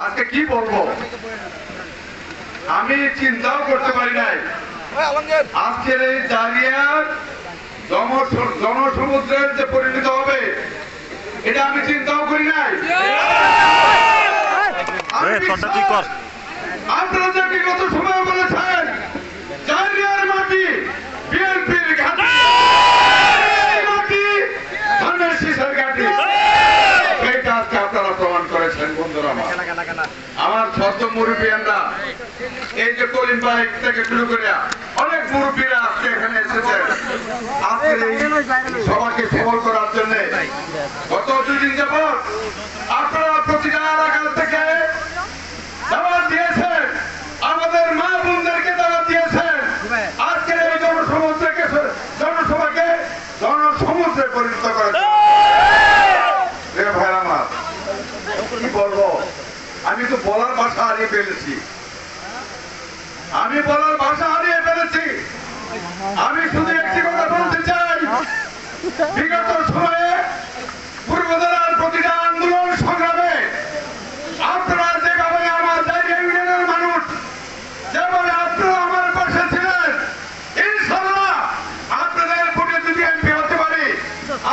আজকে কি বলব? আমি চিন্তাও করতে পারি নাই। আজকের এই জারিয়ার জনসমুদ্রের যে পরিণত হবে এটা আমি চিন্তাও করি নাই। আপনারা যে বিগত সময় বলেছেন জারিয়ার মাটি বিএনপির ঘাটি এই মাটি ধানের শীষের ঘাটি সেইটা আজকে আপনারা প্রমাণ করেছেন বন্ধুরা আমার আমার ছোট মুরব্বীরা এই যে কলিম ভাই থেকে শুরু করে অনেক মুরব্বীরা আজকে এখানে এসেছে। আজকে সবাইকে সবল করার জন্য গত দুদিন যাবৎ আপনারা প্রতিটা এলাকা থেকে দাওয়াত দিয়েছেন আমাদের মা বোনদেরকে দাওয়াত দিয়েছেন আজকে এই জনসমুদ্রকে জনসভাকে জনসমুদ্রে পরিণত করেছেন এ ভাই আমার কি বলব আমি তো বলার ভাষা হারিয়ে ফেলেছি। আমি বলার ভাষা হারিয়ে ফেলেছি। আমি শুধু একটি কথা বলতে চাই বিগত সময়ে পূর্বদলার প্রতিটা আন্দোলন সংগ্রামে আপনারা যেভাবে আমার জায়গা ইউনিয়নের মানুষ যেভাবে আপনারা আমার পাশে ছিলেন ইনশাল্লাহ আপনাদের ভোটে যদি এমপি হতে পারি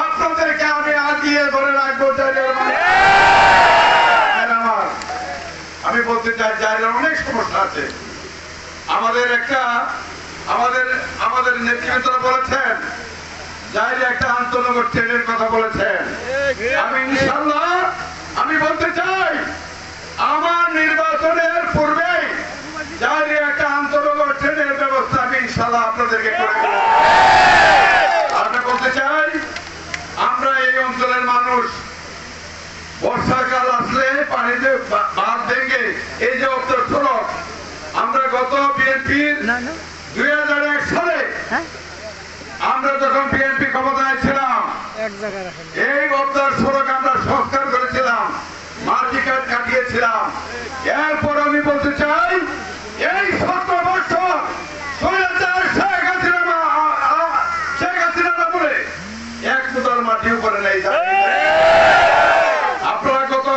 আপনাদেরকে আমি আগিয়ে ধরে রাখব জায়গার মানুষ আর আমার আমি বলতে চাই জায়গার অনেক সমস্যা আছে। আমাদের একটা, আমাদের আমাদের নেতৃত্বরা বলেছেন একটা আন্তনগর ট্রেনের কথা বলেছেন। আমি আমি বলতে চাই, আমার নির্বাচনের জাহির একটা আন্তনগর ট্রেনের ব্যবস্থা আমি ইনশাল্লাহ আপনাদেরকে করে দেব। আমি বলতে চাই, আমরা এই অঞ্চলের মানুষ বর্ষাকাল আসলে পানিতে বা- বাঁধ ভেঙে এই যে উত্তর সড়ক আমরা গত বিএনপির দুই হাজার এক সালে আমরা যখন বিএনপি ক্ষমতায় ছিলাম এই উত্তর সড়ক আমরা সংস্কার করেছিলাম মাটি কাট কাটিয়েছিলাম। এরপর আমি বলতে চাই এই সতেরো বছর স্বৈরাচার শেখ হাসিনা মা- আ- আ- শেখ হাসিনা বলে এক মুদার মাটি উপরে নেই আপনারা গত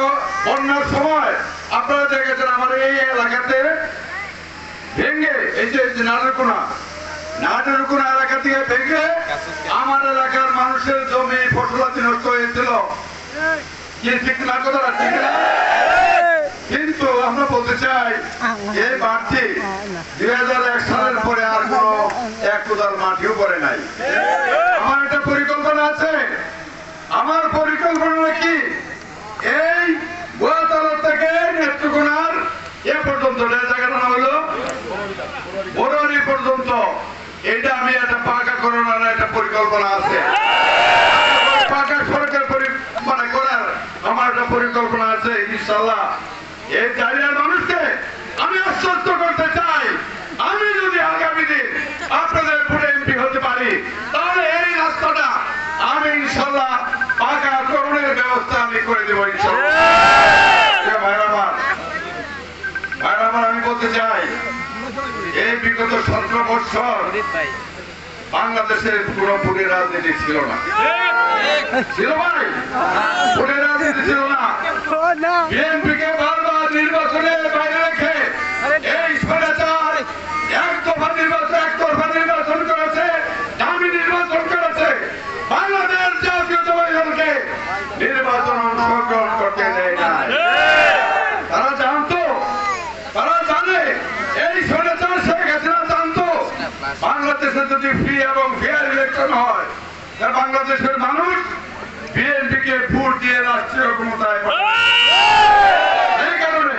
বন্যার সময় আপনারা দেখেছেন আমার এই এলাকাতে এই নাটরকোনা নাটরকোনা এলাকা থেকে ভেঙে আমার এলাকার মানুষের জমি ফসলাতি নষ্ট হয়েছিল। কি ঠিক না কথাটা ঠিক না কিন্তু আমরা বলতে চাই এই মাটি দুই হাজার এক সালের পরে আর কোন এক কোদাল মাটিও পড়ে নাই। আমার একটা পরিকল্পনা আছে। আমার পরিকল্পনা কি? এই পর্যন্ত পর্যন্ত, এটা আমি একটা পাকা একটা পরিকল্পনা আছে। পাকা সড়কের পরি- মানে করার আমার একটা পরিকল্পনা আছে ইনশাল্লাহ এই জায়গার মানুষকে আমি আশ্বস্ত করতে চাই। আমি যদি আগামী দিন আপনাদের এমপি হতে পারি, তাহলে এই রাস্তাটা আমি ইনশাল্লাহ পাকা করণের ব্যবস্থা আমি করে দেবো ইনশাল্লাহ এ ভাইরা আমার, ভাইরা আমার, আমি বলতে চাই। এই বিগত সতেরো বছর বাংলাদেশের পুরো ভোটের রাজনীতি ছিল না। ছিল ভাই? ভোটের রাজনীতি ছিল না। বিএনপিকে বারবার নির্বাচনের বাইরে রেখে এই স্বৈরাচার এক দফা নির্বাচন এক তরফা নির্বাচন করেছে দামি নির্বাচন করেছে বাংলাদেশ জাতীয়তাবাদী দলকে নির্বাচন অংশগ্রহণ করতে দেয় না তারা জানতো তারা জানে এই স্বৈরাচার শেখ হাসিনা জানতো বাংলাদেশে যদি ফ্রি এবং ফেয়ার ইলেকশন হয় তাহলে বাংলাদেশের মানুষ বিএনপিকে ভোট দিয়ে রাষ্ট্রীয় ক্ষমতায় এই কারণে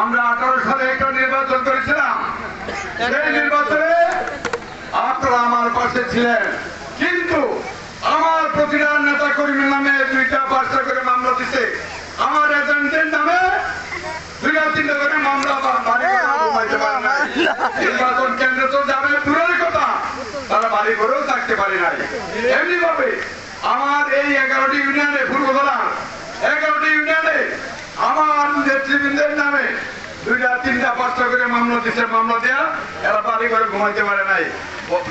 আমরা আঠারো সালে একটা নির্বাচন করেছিলাম। সেই নির্বাচনে আপনারা আমার পাশে ছিলেন। কিন্তু আমার প্রতিটা নেতা কর্মীর নামে দুইটা পাঁচটা করে মামলা দিছে। আমার এজেন্টের নামে দুইটা তিনটা করে মামলা পারে। নির্বাচন কেন্দ্র তো যাবে তারা বাড়ি ঘরেও থাকতে পারে নাই। এমনি ভাবে আমার এই এগারোটি ইউনিয়নে পূর্বতলা এগারোটি ইউনিয়নে আমার নেতৃবৃন্দের নামে দুইটা, তিনটা, পাঁচটা করে মামলা দিচ্ছে মামলা দেয়া এরা বাড়ি ঘরে ঘুমাইতে পারে নাই।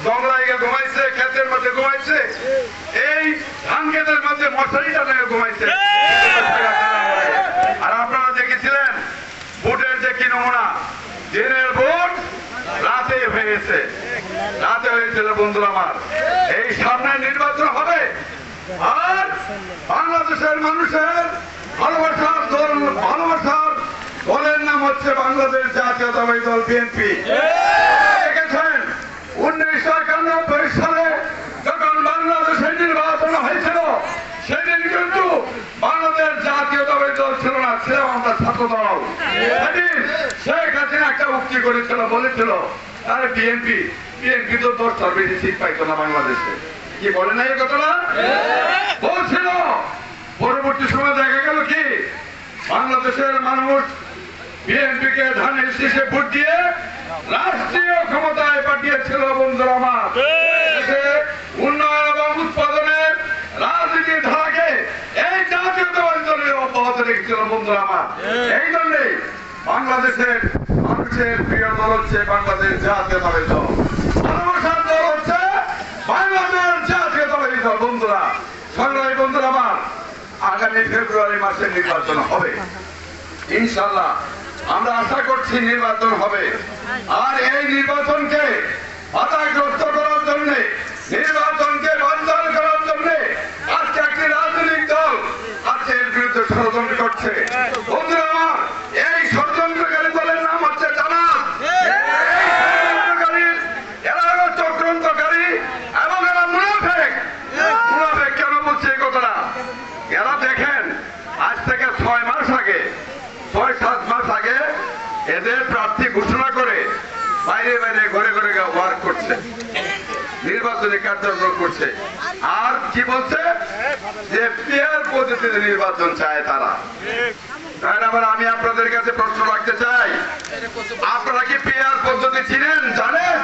জঙ্গলায় ঘুমাইছে, ক্ষেতের মধ্যে ঘুমাইছে, এই ধান ক্ষেতের মধ্যে মশারিটা নিয়ে ঘুমাইছে। আর আপনারা দেখেছিলেন বিএনপির যে কি নমুনা, দিনের ভোট রাতে হয়েছে রাতে হয়েছিল বন্ধুরা আমার, এই সামনে নির্বাচন হবে। আর বাংলাদেশের মানুষের ভালোবাসার দল, ভালোবাসার দলের নাম হচ্ছে বাংলাদেশ জাতীয়তাবাদী দল, বিএনপি। দেখেছেন, উনিশশো একানব্বই সালে যখন বাংলাদেশের নির্বাচন হয়েছিল, সেদিন কিন্তু বাংলাদেশ জাতীয়তাবাদী দল ছিল না ছিল আমরা ছাত্র দল সেদিন শেখ হাসিনা একটা উক্তি করেছিল, বলেছিল, আরে বিএনপি বিএনপি তো দশটার বেশি সিট পাইতো না বাংলাদেশে। কি বলে না এই কথাটা? বলছিল। পরবর্তী সময় দেখা গেল কি? বাংলাদেশের মানুষ বিএনপি কে ধানের শীষে ভোট দিয়ে রাষ্ট্রীয় ক্ষমতায় পাঠিয়েছিল বন্ধুরা আমার। উন্নয়ন এবং উৎপাদনের রাজনীতির ধারাকে এই জাতীয়তাবাদী দলের অব্যাহত রেখেছিল বন্ধুরা আমার। এই জন্যে বাংলাদেশের প্রিয় দল হচ্ছে বাংলাদেশ জাতীয়তাবাদী দল। ভালোবাসার দল হচ্ছে বাংলাদেশ জাতীয়তাবাদী দল, বন্ধুরা। সংগ্রামী বন্ধুরা আমার, আগামী ফেব্রুয়ারি নির্বাচন হবে। ইনশাল্লাহ আমরা আশা করছি নির্বাচন হবে। আর এই নির্বাচনকে বাধাগ্রস্ত করার জন্য, নির্বাচনকে বাঞ্চাল করার জন্য আজকে একটি রাজনৈতিক দল আজকে এর বিরুদ্ধে ষড়যন্ত্র করছে। বন্ধুরা আমার এই ষড়যন্ত্রকারী দলের নাম হচ্ছে জামাত এই ষড়যন্ত্রকারী এরা হলো চক্রান্তকারী এবং এরা মুনাফেক মুনাফেক কেন বলছে এই কথাটা এরা দেখেন আজ থেকে ছয় মাস আগে ছয় সাত মাস আগে এদের প্রার্থী ঘোষণা করে বাইরে বাইরে ঘরে ঘরে ওয়ার্ক করছে। নির্বাচনী কার্যক্রম করছে। আর কি বলছে? যে পেয়ার পদ্ধতিতে নির্বাচন চায় তারা। আবার আমি আপনাদের কাছে প্রশ্ন রাখতে চাই। আপনারা কি পেয়ার পদ্ধতি চিনেন? জানেন?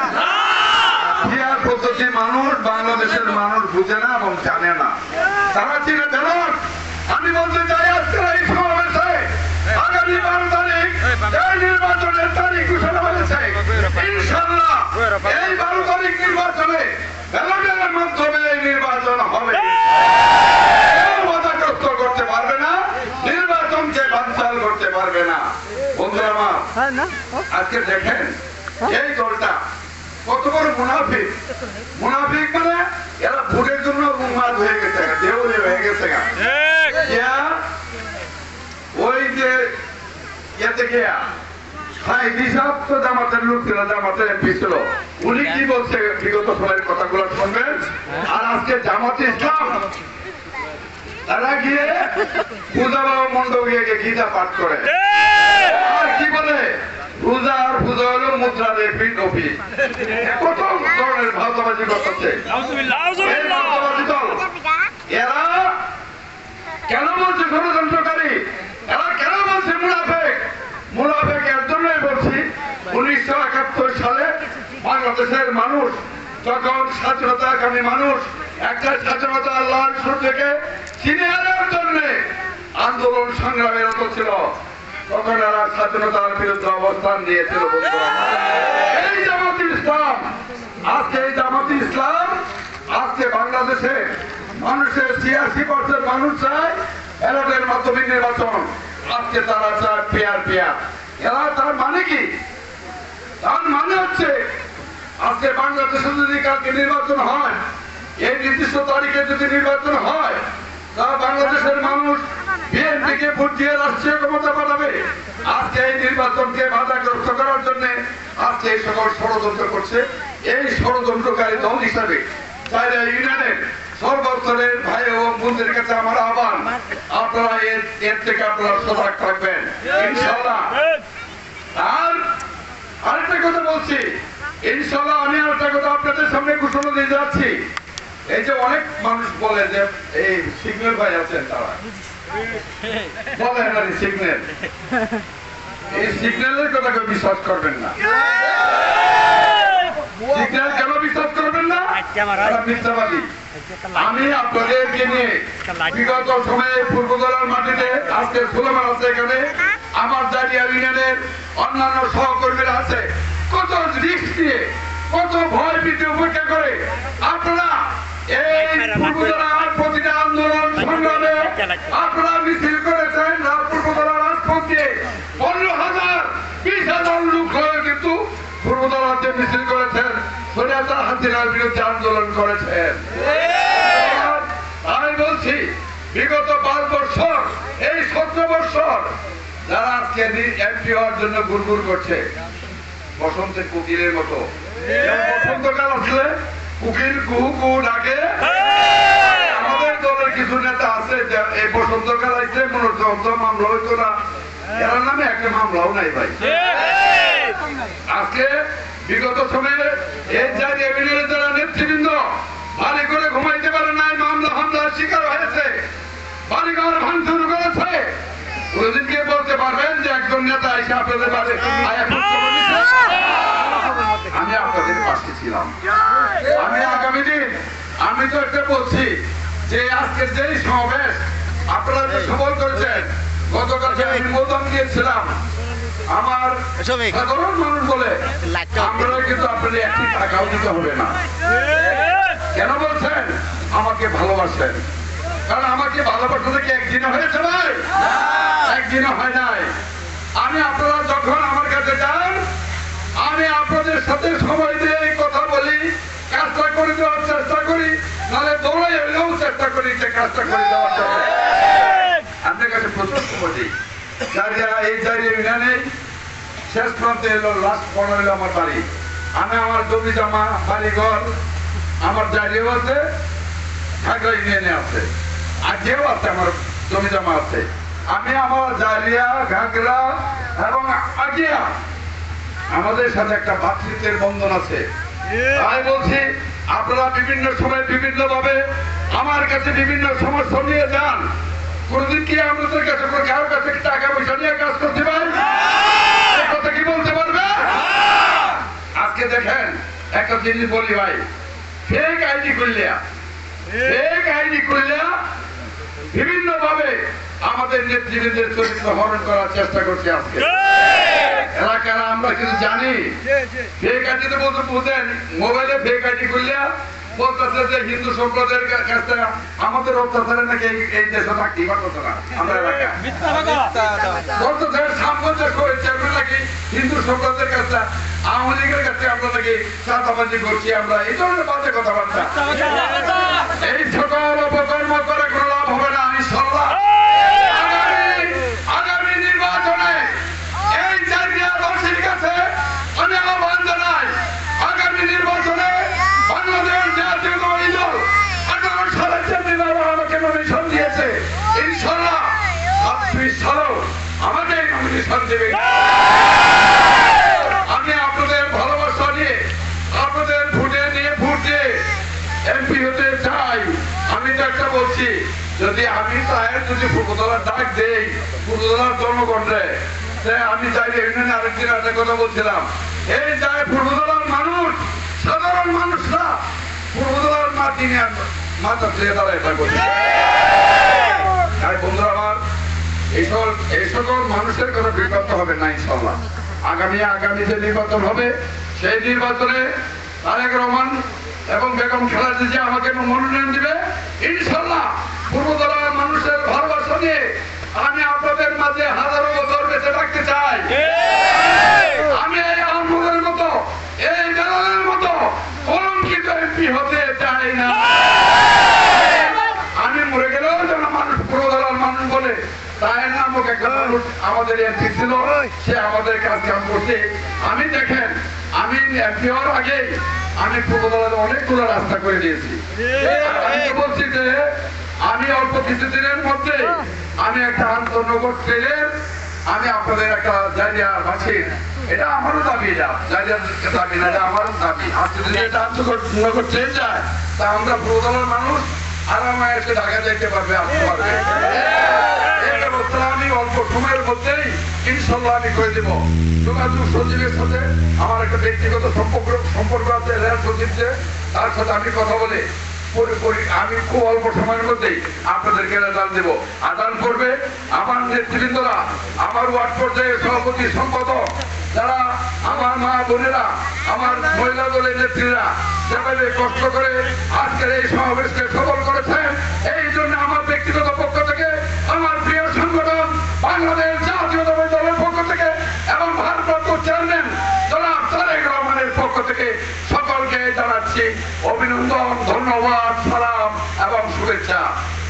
পেয়ার পদ্ধতি মানুষ বাংলাদেশের মানুষ বুঝে না এবং জানে না। তারা চিনে জানেন। আমি বলতে চাই আজকের এই সমাবেশে আগামী বারো তারিখ এই নির্বাচনের তারিখ ঘোষণা হয়েছে ইনশাল্লাহ এই বারো তারিখ নির্বাচনে ব্যালটের মাধ্যমে এই নির্বাচন হবে। বাধাগ্রস্ত করতে পারবে না নির্বাচনকে বানচাল করতে পারবে না। বন্ধুরা আমার হ্যাঁ না ও, আজকে দেখেন এই দলটা কত বড় মুনাফিক। মুনাফিক মানে এরা ভোটের জন্য উন্মাদ হয়ে গেছে দেউলে হয়ে গেছে। ওই যে ইয়েতে গিয়া ভাই জামাতের লোক ছিল এমপি ছিল। উনি কি বলছে? বিগত সময়ের কথাগুলো শুনবেন। আর আজকে জামাত ইসলাম। তারা গিয়ে পূজা বাবা মন্ডপ গিয়ে গীতা পাঠ করে। আর কি বলে? পূজা আর পূজা হলো মুদ্রার এপিট অফিস কত ধরনের ভারতবাজি করতেছে এই ভারতবাজি দল এরা কেন বলছে ষড়যন্ত্রকারী এরা কেন বলছে মুনাফেক মুনাফেক এর জন্যই বলছি উনিশশো একাত্তর সালে বাংলাদেশের মানুষ যখন স্বাধীনতাকামী মানুষ, একটা স্বাধীনতা লাল সূর্যকে চিনে আনার জন্য আন্দোলন সংগ্রামে রত ছিল। তখন এরা স্বাধীনতার বিরুদ্ধে অবস্থান নিয়েছিল এই জামাত ইসলাম, আজকে এই জামাত ইসলাম, আজকে বাংলাদেশে মানুষের ছিয়াশি পার্সেন্ট মানুষ চায় ব্যালটের মাধ্যমে নির্বাচন। আজকে তারা চায় পেয়ার পেয়ার এরা তার মানে কি? তার মানে হচ্ছে আজকে বাংলাদেশে যদি কালকে নির্বাচন হয়, এই নির্দিষ্ট তারিখে যদি নির্বাচন হয়, তা বাংলাদেশের মানুষ বিএনপিকে ভোট দিয়ে রাষ্ট্রীয় ক্ষমতা আজকে এই নির্বাচনকে বাধাগ্রস্ত করার জন্য আজকে এই সকল ষড়যন্ত্র করছে। এই ষড়যন্ত্রকারী দল হিসাবে ইউনিয়নের সর্বস্তরের ভাই এবং বোনদের কাছে আমার আহ্বান, আপনারা এর থেকে আপনারা সজাগ থাকবেন। ইনশাল্লাহ আর আরেকটা কথা বলছি ইনশাল্লাহ আমি কথা আপনাদের সামনে ঘোষণা দিয়ে যাচ্ছি। এই যে অনেক মানুষ বলে যে এই ভাই আছেন তারা। এই সিগন্যালের কথা কেউ বিশ্বাস করবেন না। সিগন্যাল কেন বিশ্বাস করবেন না? আমি নিয়ে বিগত সময়ে মাটিতে আজকে সুলেমান আছে এখানে। আমার জারিয়া ইউনিয়নের অন্যান্য সহকর্মীরা আছে। কত রিস্ক দিয়ে কত ভয় ভীতি উপেক্ষা করে। আপনারা এই পূর্বতলার প্রতিটা আন্দোলন সংগ্রামে আপনারা মিছিল করেছেন রাজপথ। দিয়ে পনেরো হাজার মিছিল করেছেন। সোনিয়াতা হাসিনার বিরুদ্ধে আন্দোলন করেছেন। আমি বলছি বিগত পাঁচ বছর এই সতেরো বছর যারা আজকে এমপি হওয়ার জন্য গুড়গুড় করছে বসন্তের কুকিলের মতো। যেমন বসন্তকাল আসলে কুকিল কুহু কুহু ডাকে। আমাদের দলের কিছু নেতা আছে এই বসন্তকাল আসলে মনোরঞ্জ মামলা হইতো না। এর নামে একটা মামলাও নাই ভাই। আজকে বিগত সময়ে এই বিরোধী যারা নেতৃবৃন্দ করে ঘুমাইতে পারে নাই মামলা হামলার শিকার হয়েছে। বাড়িঘর ভাঙচুর করেছে। কোনদিনকে বলতে পারবেন যে একজন নেতা এসে আপনাদের বাড়ি? আমি আপনাদের পাশে ছিলাম। আমি আগামী দিন আমি তো একটা বলছি যে আজকের যেই সমাবেশ আপনারা যে সফল করেছেন। গতকালকে আমি মোদন দিয়েছিলাম আমার সাধারণ মানুষ বলে আমরা কিন্তু আপনাদের একটি টাকাও দিতে হবে না। কেন বলছেন? আমাকে ভালোবাসেন। কারণ আমাকে ভালোবাসা থেকে একদিনে হয়েছে ভাই একদিনে হয় নাই। আমি আপনারা যখন আমার কাছে যান আমি আপনাদের সাথে সময় দিয়ে এই কথা বলি, কাজটা করে দেওয়ার চেষ্টা করি নাহলে দৌড়াই হইলেও চেষ্টা করি যে কাজটা করে দেওয়ার জন্য। আপনার কাছে প্রচুর সময় এই শেষ প্রান্তে এলো লাস্ট পনেরো আমার বাড়ি। আমি আমার জমি জমা আমার আছে আছে। আজকেও আছে, আমার জমি জমা আছে। আমি আমার জারিয়া ঘাগরা এবং আগিয়া আমাদের সাথে একটা ভাতৃত্বের বন্ধন আছে। তাই বলছি, আপনারা বিভিন্ন সময় বিভিন্ন ভাবে আমার কাছে বিভিন্ন সমস্যা নিয়ে যান। কোনদিন কি আমাদের কাছে কারোর কাছে টাকা পয়সা নিয়ে কাজ করতে পারে? কথা কি বলতে পারবে? আজকে দেখেন একটা জিনিস বলি ভাই ফেক আইডি করলে ফেক আইডি করলে বিভিন্ন ভাবে আমাদের নেতৃবৃন্দের চরিত্র হরণ করার চেষ্টা করছে আজকে। এলাকার আমরা কিন্তু জানি। ফেক আইডি বলতে বুঝেন মোবাইলে ফেক আইডি করলে বলতেছে যে হিন্দু সম্প্রদায়ের কাছে আমাদের অত্যাচারে নাকি এই- না আমরা বলতেছে নাকি হিন্দু সম্প্রদায়ের কাছে আওয়ামী লীগের কাছে আমরা নাকি চাঁদাবাজি করছি আমরা এই ধরনের বাজে কথাবার্তা। এই সকল অপকর্ম করে কোনো লাভ হবে না ইনশাল্লাহ। আগামী নমিশন দেবে আমি আপনাদের ভালোবাসা নিয়ে আপনাদের ভোটে নিয়ে ভোট দিয়ে এমপি হতে চাই। আমি তো একটা বলছি যদি আমি চাই যদি পূর্বতলার ডাক দেই পূর্বতলার জনগণরে আমি চাই ইউনিয়নে আরেকদিন একটা কথা বলছিলাম। এই যায় পূর্বতলার মানুষ সাধারণ মানুষরা পূর্বতলার মাটি নিয়ে মাথা থেকে তারা এটা করছে তাই বন্ধুরা আমার এই সকল মানুষের কোনো বিপদ হবে না ইনশাল্লাহ আগামী আগামী যে নির্বাচন হবে, সেই নির্বাচনে তারেক রহমান এবং বেগম খালেদা জিয়া আমাকে মনোনয়ন দিবে। ইনশাল্লাহ পূর্বতলার মানুষের ভালোবাসা নিয়ে আমি আপনাদের মাঝে হাজারো বছর বেঁচে থাকতে চাই। আমি এই আহমদের মতো, এই বেলালের মতো কলঙ্কিত এমপি হতে চাই না আমি মরে গেলেও যেন মানুষ পুরোদলার মানুষ বলে তাই নামক একটা মানুষ আমাদের এমপি ছিল সে আমাদের কাজ কাম করছে। আমি দেখেন আমি এমপি হওয়ার আগে আমি পূর্বদলের অনেকগুলো রাস্তা করে দিয়েছি। আমি বলছি যে আমি অল্প কিছুদিনের মধ্যে আমি একটা আন্তনগর ট্রেনের আমি আপনাদের একটা জায়গা বাছির এটা আমারও দাবি জায়গার দাবি না এটা আমারও দাবি। আজকে যদি এটা আন্তনগর ট্রেন যায় তা আমরা পুরোদলের মানুষ আরামে এসে ঢাকা যাইতে পারবে আসতে পারবে। ব্যবস্থা আমি অল্প সময়ের মধ্যেই ইনশাল্লাহ আমি করে দেবো। যোগাযোগ সচিবের সাথে আমার একটা ব্যক্তিগত সম্পর্ক সম্পর্ক আছে রেল সচিব যে, তার সাথে আমি কথা বলে আমি খুব অল্প সময়ের মধ্যেই আপনাদেরকে আদান দেব। আদান করবে আমার নেতৃবৃন্দরা আমার ওয়ার্ড পর্যায়ের সভাপতি সম্পাদক যারা আমার মা বোনেরা আমার মহিলা দলের নেত্রীরা যেভাবে কষ্ট করে আজকের এই সমাবেশকে সফল করেছেন এই জন্য আমার ব্যক্তিগত বাংলাদেশ জাতীয় দলের পক্ষ থেকে এবং ভারপ্রাপ্ত চেয়ারম্যান জনাব তারেক রহমানের পক্ষ থেকে সকলকে জানাচ্ছি অভিনন্দন, ধন্যবাদ, সালাম এবং শুভেচ্ছা।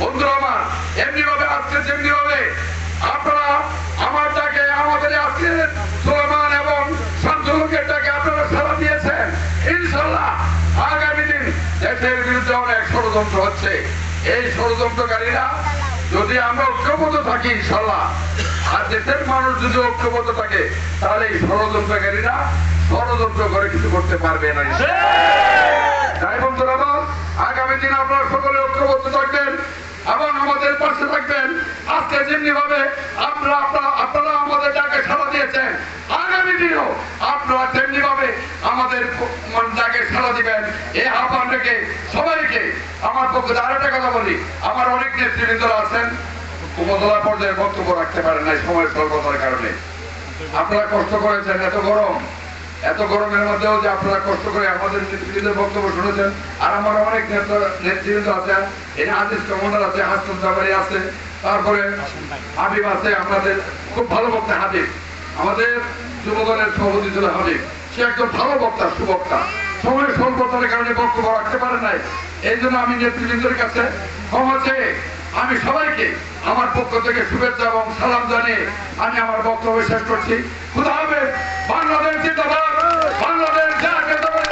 বন্ধুরা আমার এমনি ভাবে আজকে যেমনি ভাবে আপনারা আমার ডাকে, আমাদের আজকে সোলেমান এবং শামসুলকের ডাকে আপনারা সারা দিয়েছেন। ইনশাল্লাহ আগামী দিন দেশের বিরুদ্ধে অনেক ষড়যন্ত্র হচ্ছে। এই ষড়যন্ত্রকারীরা যদি আমরা ঐক্যবদ্ধ থাকি ইনশাল্লাহ আর দেশের মানুষ যদি ঐক্যবদ্ধ থাকে, তাহলে এই ষড়যন্ত্রকারীরা ষড়যন্ত্র করে কিছু করতে পারবে না তাই বন্ধুরা আগামী দিন আপনারা সকলে ঐক্যবদ্ধ থাকবেন এবং আমাদের পাশে থাকবেন। আজকে যেমনি ভাবে আপনারা, আপনারা- আপনারা আমাদের ডাকে সাড়া দিয়েছেন, আগামী দিনেও আপনারা তেমনি ভাবে আমাদের মানে ডাকে সাড়া দিবেন। এই আহ্বান রেখে সবাইকে আমার পক্ষে আরেকটা কথা বলি। আমার অনেক নেতৃবৃন্দরা আছেন, উপজেলা পর্যায়ে বক্তব্য রাখতে পারেন নাই সময় স্বল্পতার কারণে। আপনারা কষ্ট করেছেন, এত গরম। এত গরমের মধ্যেও যে আপনারা কষ্ট করে আমাদের নেতৃবৃন্দের বক্তব্য শুনেছেন, আর আমার অনেক নেতা- নেতৃবৃন্দ আছে এখানে আজিজ কমান্ডার আছে হাসন জাবারি আছে, তারপরে হাবিব আছে আপনাদের খুব ভালো বক্তা হাবিব। আমাদের যুবদলের সভাপতি ছিল হাবিব। সে একজন ভালো বক্তা, সুবক্তা। সময় স্বল্পতার কারণে বক্তব্য রাখতে পারে নাই। এই জন্য আমি নেতৃবৃন্দের কাছে ক্ষমা চেয়ে আমি সবাইকে আমার পক্ষ থেকে শুভেচ্ছা এবং সালাম জানিয়ে আমি আমার বক্তব্য শেষ করছি। খুদা হবে বাংলাদেশ দল জিন্দাবাদ জাতীয়তাবাদী